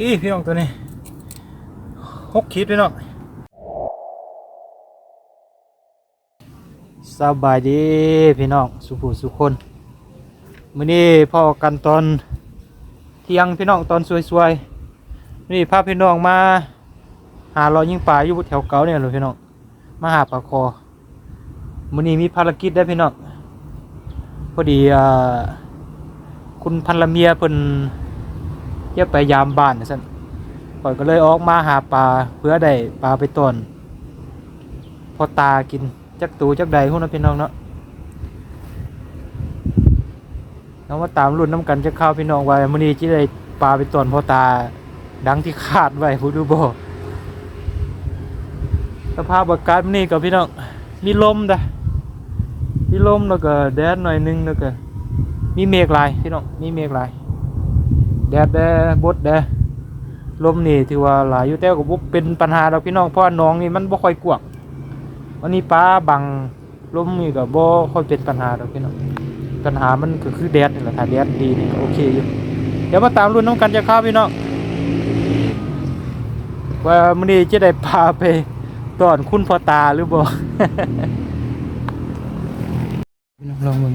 อีพี่น้องตัวนี้หกขีดพี่น้องสบายดีพี่น้องสุภูสุคนมื้อนี้พ่อกันตอนเที่ยงพี่น้องตอนสวยๆนี่พาพี่น้องมาหาเรายิงปลาอยู่แถวเก่าเนี่ยเลยพี่น้องมาหาปลาคอมื้อนี้มีภารกิจได้พี่น้องพอดีอคุณพันละเมียเพิ่น เที่ยวไปยามบ้านนะสั่นข่อยก็เลยออกมาหาปลาเพื่อได้ปลาไปต้นพอตากินจักตูจักใดพวกนั้นพี่น้องเนาะน้องมาตามรุ่นน้ำกันจะเข้าวพี่น้องไว้มื้อนี้จะได้ปลาไปต้นพอตาดังที่คาดไว้ผู้ดูบ่สภาพอากาศมื้อนี้กับพี่น้องมีลมด้ะมีลมแล้วก็แดดหน่อยนึงแล้วก็มีเมฆลายพี่น้องมีเมฆลาย แดดแดบดแดลมนี่ถือว่าหลายอยู่แต่ก็บ่เป็นปัญหาดอกพี่น้องเพราะว่าน้องนี่มันบ่ค่อยกว้างวันนี้ป้าบังลมนี่ก็บ่ค่อยเป็นปัญหาดอกพี่น้องปัญหามันก็คือแดดนี่แหละถ้าแดดดีนี่ก็โอเคอยู่เดี๋ยวมาตามรุ่นน้องกันจะเข้าวพี่น้องว่ามื้อนี้จะได้พาไปตอนคุณพ่อตาหรือบ่พี่น้องลองมึง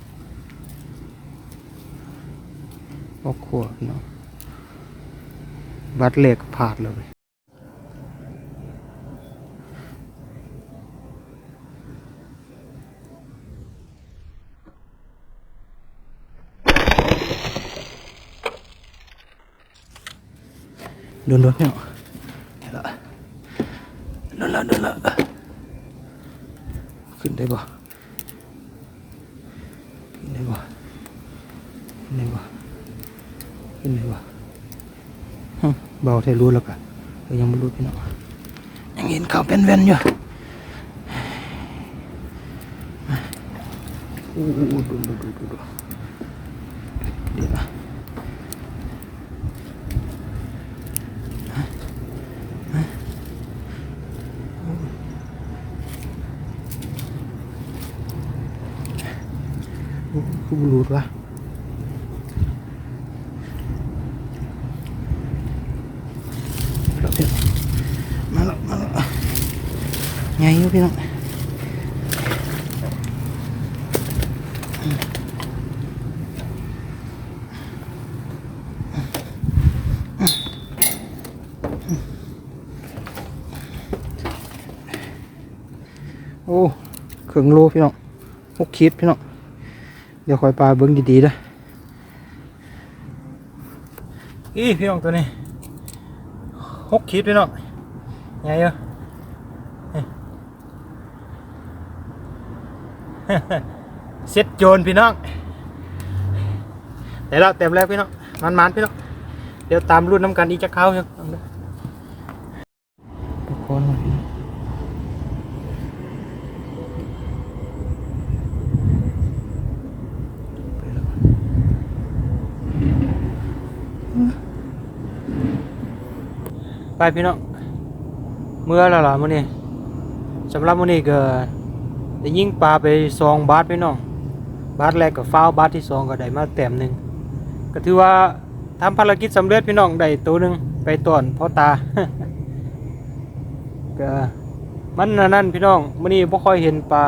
อออกขวดเนาะบัตรเหล็กผาดเลยดนรถเนี่ยเห็นละดินละเดินละขึ้นได้บ่ขึ้นได้บ่ขึ้นได้บ่ ขึ้นไหนวะฮึเบาเทรู้แล้วกันก็ยังไม่รู้พี่น้องยังเห็นเขาเป็นเว้นอยู่อู้อู้อู้ดูดูดูดูดูเดี๋ยวนะอู้คือบุรุษวะมาแล้วมาแล้ว ไงอยู่พี่น้องโอ้เครื่องโลพี่น้องหกขีดพี่น้องเดี๋ยวคอยปลาเบิ้งดีๆนะอีพี่น้องตัวนี้หกขีดพี่น้องใหญ่เยอะ เซ็ตโจรพี่น้องแต่แล้วเต็มแล้วพี่น้องมันมันพี่น้องเดี๋ยวตามรุ่นน้ำกันอีกจะเข้ายังทุกคนไปแล้วไปพี่น้องเมื่อแล้วล่ะมื้อนี้สำหรับมื้อนี้ก็ ได้ยิงปลาไปสองบาทพี่น้องบาทแรกก็ฟาวบาทที่สองก็ได้มาแต้มหนึ่งก็ถือว่าทำภารกิจสำเร็จพี่น้องได้ตัวหนึ่งไปต้อนพ่อตาก็มันนั่นพี่น้องมื้อนี้บ่ค่อยเห็นปลา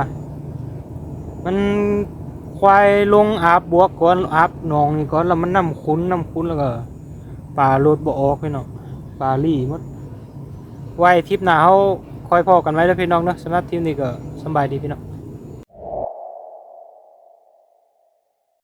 มันควายลงอาบบวกก่อนอาบหนองนี่ก่อนแล้วมันน้ำคุ้นน้ำคุ้นแล้วก็ปลาลดบ่ออกพี่น้องปลาลี่มดไว้ทริปหน้าเฮาคอยพอกันไว้แล้วพี่น้องเนาะสำหรับทิปนี้ก็ สบายดีพี่น้อง